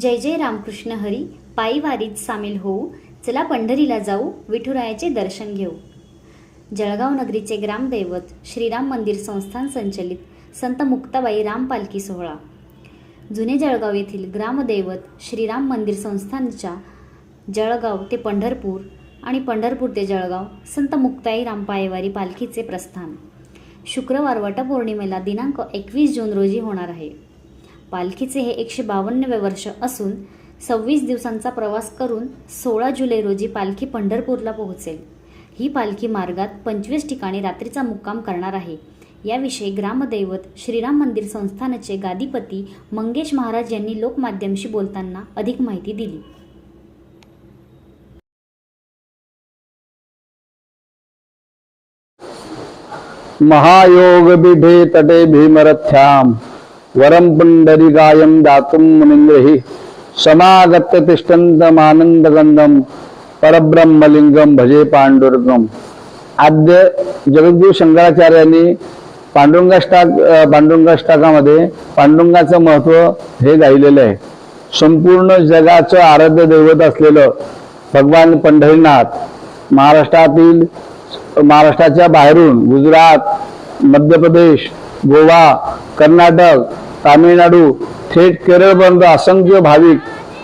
जय जय रामकृष्ण हरी पायी वारीत सामील होऊ चला पंढरीला जाऊ विठुरायाचे दर्शन घेऊ. जळगाव नगरीचे ग्रामदैवत श्रीराम मंदिर संस्थान संचलित संत मुक्ताबाई राम पालखी सोहळा. जुने जळगाव येथील ग्रामदैवत श्रीराम मंदिर संस्थानच्या जळगाव ते पंढरपूर आणि पंढरपूर ते जळगाव संत मुक्ताई रामपायवारी पालखीचे प्रस्थान. शुक्रवार वटपौर्णिमेला दिनांक एकवीस जून रोजी होणार आहे. पालखीचे हे एकशे बावन्नवे वर्ष असून सव्वीस दिवसांचा प्रवास करून सोळा जुलै रोजी पालखी पंढरपूरला पोहोचेल. ही पालखी मार्गात पंचवीस ठिकाणी रात्रीचा मुक्काम करणार आहे. याविषयी ग्रामदैवत श्रीराम मंदिर संस्थानचे गादीपती मंगेश महाराज यांनी लोकमाध्यमशी बोलताना अधिक माहिती दिली. महायोग बिभे तटे भीमरथ्याम. वरम पुंडरीकायम दातुम मुनिंद्रहि समागत्य तिष्ठन्तमानन्दगन्धम परब्रह्मलिंगम भजे पांडुरंगम आद्य जगद्गुरु शंकराचार्यांनी पांडुरंगाष्टाक पांडुरंगाष्टाकामध्ये पांडुरंगाचं महत्त्व हे गायलेलं आहे. संपूर्ण जगाचं आराध्य दैवत असलेलं भगवान पंढरीनाथ महाराष्ट्रातील महाराष्ट्राच्या बाहेरून गुजरात मध्य प्रदेश गोवा कर्नाटक तामिळनाडू थेट केरळपर्यंत असंख्य भाविक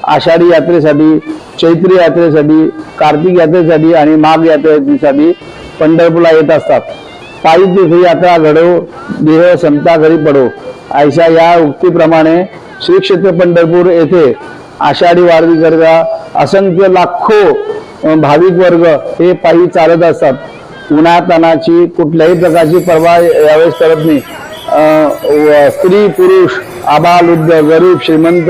आषाढी यात्रेसाठी चैत्री यात्रेसाठी कार्तिक यात्रेसाठी आणि माघ यात्रेसाठी पंढरपूरला येत असतात. पायी तिथे यात्रा घडो देह संता घरी पडो. ऐशा या उक्तीप्रमाणे श्री क्षेत्र पंढरपूर येथे आषाढी वारीकरता असंख्य लाखो भाविक वर्ग हे पायी चालत असतात. उन्हातानाची कुठल्याही प्रकारची परवा यावेळेस करत नाही. स्त्री पुरुष आबालुद्ध गरीब श्रीमंत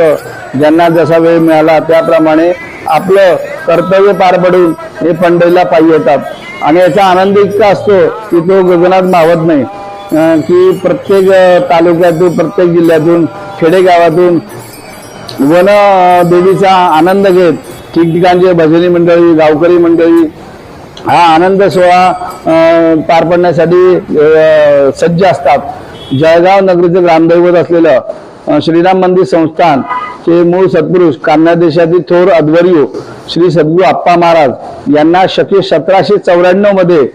ज्यांना जसा वेळ मिळाला त्याप्रमाणे आपलं कर्तव्य पार पडून हे पंढरीला पायी येतात. आणि याचा आनंद इतका असतो की तो गगनात मावत नाही. की प्रत्येक तालुक्यातून प्रत्येक जिल्ह्यातून खेडेगावातून वन देवीचा आनंद घेत ठिकठिकाणचे भजनी मंडळी गावकरी मंडळी हा आनंद सोहळा पार पडण्यासाठी सज्ज असतात. जळगाव नगरीचं ग्रामदैवत असलेलं श्रीराम मंदिर संस्थान चे मूळ सत्पुरुष कान्यादेशातील थोर अध्वर्यू श्री सद्गुरू आप्पा महाराज यांना शके सतराशे चौऱ्याण्णवमध्ये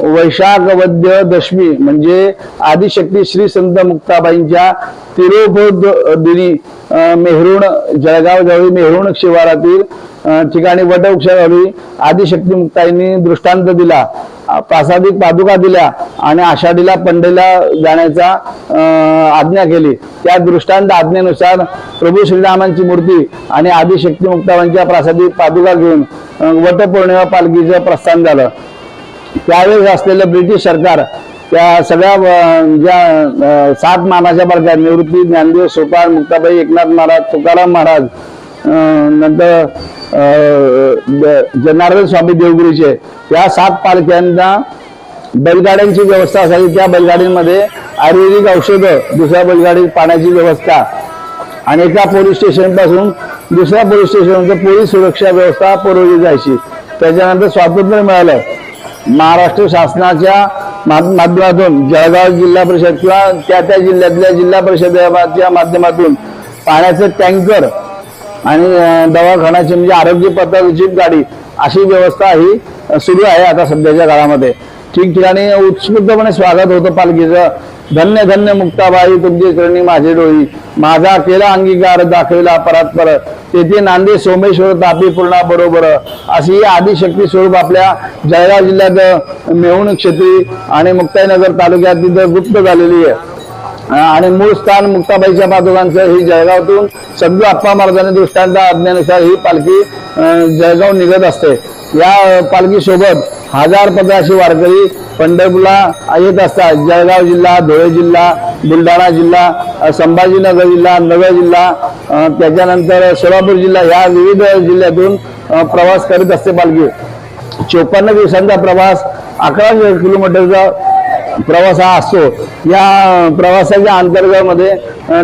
वैशाख वद्य दशमी म्हणजे आदिशक्ती श्री संत मुक्ताबाईंच्या तिरोभोध दिनी मेहरुण जळगाव जवळ मेहरुण शिवारातील ठिकाणी वटवृक्षाखाली आदिशक्ती मुक्ताईंनी दृष्टांत दिला. प्रासादिक पादुका दिल्या आणि आषाढीला पंढरीला जाण्याचा आज्ञा केली. त्या दृष्टांत आज्ञेनुसार प्रभू श्रीरामांची मूर्ती आणि आदिशक्ती मुक्तावांच्या प्रासादिक पादुका घेऊन वटपौर्णिमा पालखीचं प्रस्थान झालं. त्यावेळेस असलेलं ब्रिटिश सरकार त्या सगळ्या ज्या सात मानाच्या बरक्या निवृत्ती ज्ञानदेव सोपान मुक्ताबाई एकनाथ महाराज तुकाराम महाराज नंतर जनार्दन स्वामी देवगुरीचे या सात पालख्यांना बैलगाड्यांची व्यवस्था असायची त्या बैलगाडीमध्ये आयुर्वेदिक औषधं दुसऱ्या बैलगाडीत पाण्याची व्यवस्था आणि एका पोलीस स्टेशनपासून दुसऱ्या पोलीस स्टेशनचं पोलीस सुरक्षा व्यवस्था पुरवली जायची. त्याच्यानंतर स्वातंत्र्य मिळालं. महाराष्ट्र शासनाच्या मा- माध्यमातून जळगाव जिल्हा परिषद किंवा त्या त्या जिल्ह्यातल्या जिल्हा परिषदेच्या माध्यमातून पाण्याचं टँकर आणि दवाखान्याची म्हणजे आरोग्य पथक गाडी अशी व्यवस्था ही सुरू आहे आता सध्याच्या काळामध्ये. ठिकठिकाणी उत्स्फूर्तपणे स्वागत होतं पालखीचं. धन्य धन्य मुक्ताबाई तुमची करणी माझे डोळी. माझा केला अंगीकार दाखविला परत परत. तेथे नांदे सोमेश्वर तापी पूर्णा बरोबर. अशी आदिशक्ती स्वरूप आपल्या जळगाव जिल्ह्यात मेहुण क्षेत्री आणि मुक्ताईनगर तालुक्यात तिथं गुप्त झालेली आहे. आणि मूळ स्थान मुक्ताबाईच्या पादुकांचं ही जळगावातून सगळं आप्पा महाराजांनी दृष्टांत आज्ञानुसार ही पालखी जळगाव निघत असते. या पालखीसोबत हजार पंधराशे वारकरी पंढरपूरला येत असतात. जळगाव जिल्हा धुळे जिल्हा बुलढाणा जिल्हा संभाजीनगर जिल्हा नगर जिल्हा त्याच्यानंतर सोलापूर जिल्हा या विविध जिल्ह्यातून प्रवास करीत असते पालखी. चोपन्न दिवसांचा प्रवास अकरा किलोमीटरचा प्रवास हा असतो. या प्रवासाच्या अंतर्गतमध्ये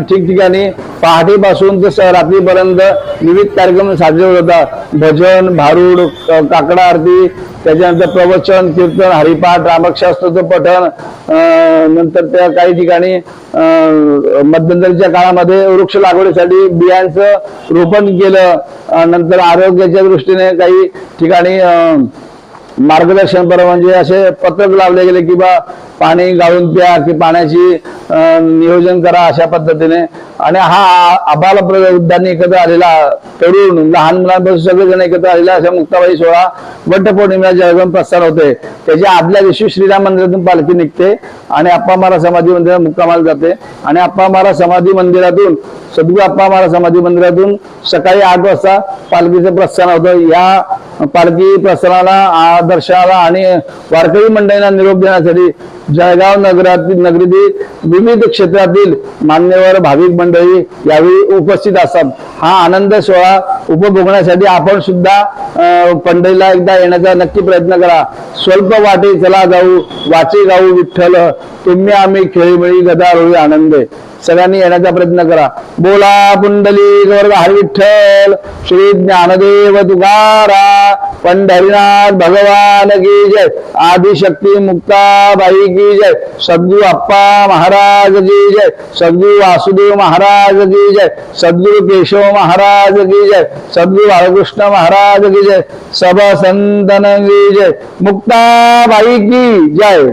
ठिकठिकाणी पहाटेपासून ते रात्रीपर्यंत विविध कार्यक्रम साजरे होत होतात भजन भारूड काकडा आरती त्याच्यानंतर प्रवचन कीर्तन हरिपाठ रामक्षास्त्राचं पठण नंतर त्या काही ठिकाणी मध्यंतरीच्या काळामध्ये वृक्ष लागवडीसाठी बियांचं रोपण केलं. नंतर आरोग्याच्या दृष्टीने काही ठिकाणी मार्गदर्शन पर म्हणजे असे पत्रक लावले गेले की बा पाणी गाळून प्या की पाण्याची नियोजन करा अशा पद्धतीने. आणि हा आबाल वृद्धांनी एकत्र आलेला तरुण लहान मुलांपासून सगळेजण एकत्र आलेला अशा मुक्ताबाई सोहळा वटपौर्णिमेला पौर्णिमेला जळगाव प्रस्थान होते. त्याच्या आदल्या दिवशी श्रीराम मंदिरातून पालखी निघते आणि अप्पा महाराज समाधी मंदिरात मुक्कामाला जाते. आणि अप्पा महाराज समाधी मंदिरातून सद्गुरू अप्पा महाराज समाधी मंदिरातून सकाळी आठ वाजता पालखीचं प्रस्थान होतं. या पालखी प्रस्थानाला दर्शनाला आणि वारकरी मंडळींना निरोप देण्यासाठी जळगाव नगरातील नगरीतील विविध क्षेत्रातील मान्यवर भाविक मंडळी यावेळी उपस्थित असतात. हा आनंद सोहळा उपभोगण्यासाठी आपण सुद्धा पंढरीला एकदा येण्याचा नक्की प्रयत्न करा. स्वल्प वाटे चला जाऊ वाचे गाऊ विठ्ठल तुम्ही आम्ही खेळीमेळी गदा रोळी आनंदे. सगळ्यांनी येण्याचा प्रयत्न करा. बोला पुंडली गर्ग विठ्ठल श्री ज्ञानदेव तुकारा पंढरीनाथ भगवान की जय. आदिशक्ती मुक्ताबाई की जय. सद्गुरु अप्पा महाराज की जय. सद्गुरु वासुदेव महाराज की जय. सद्गुरु केशव महाराज की जय. सद्गुरु बाळकृष्ण महाराज की जय. सब संतन की जय. मुक्ताबाई की जय.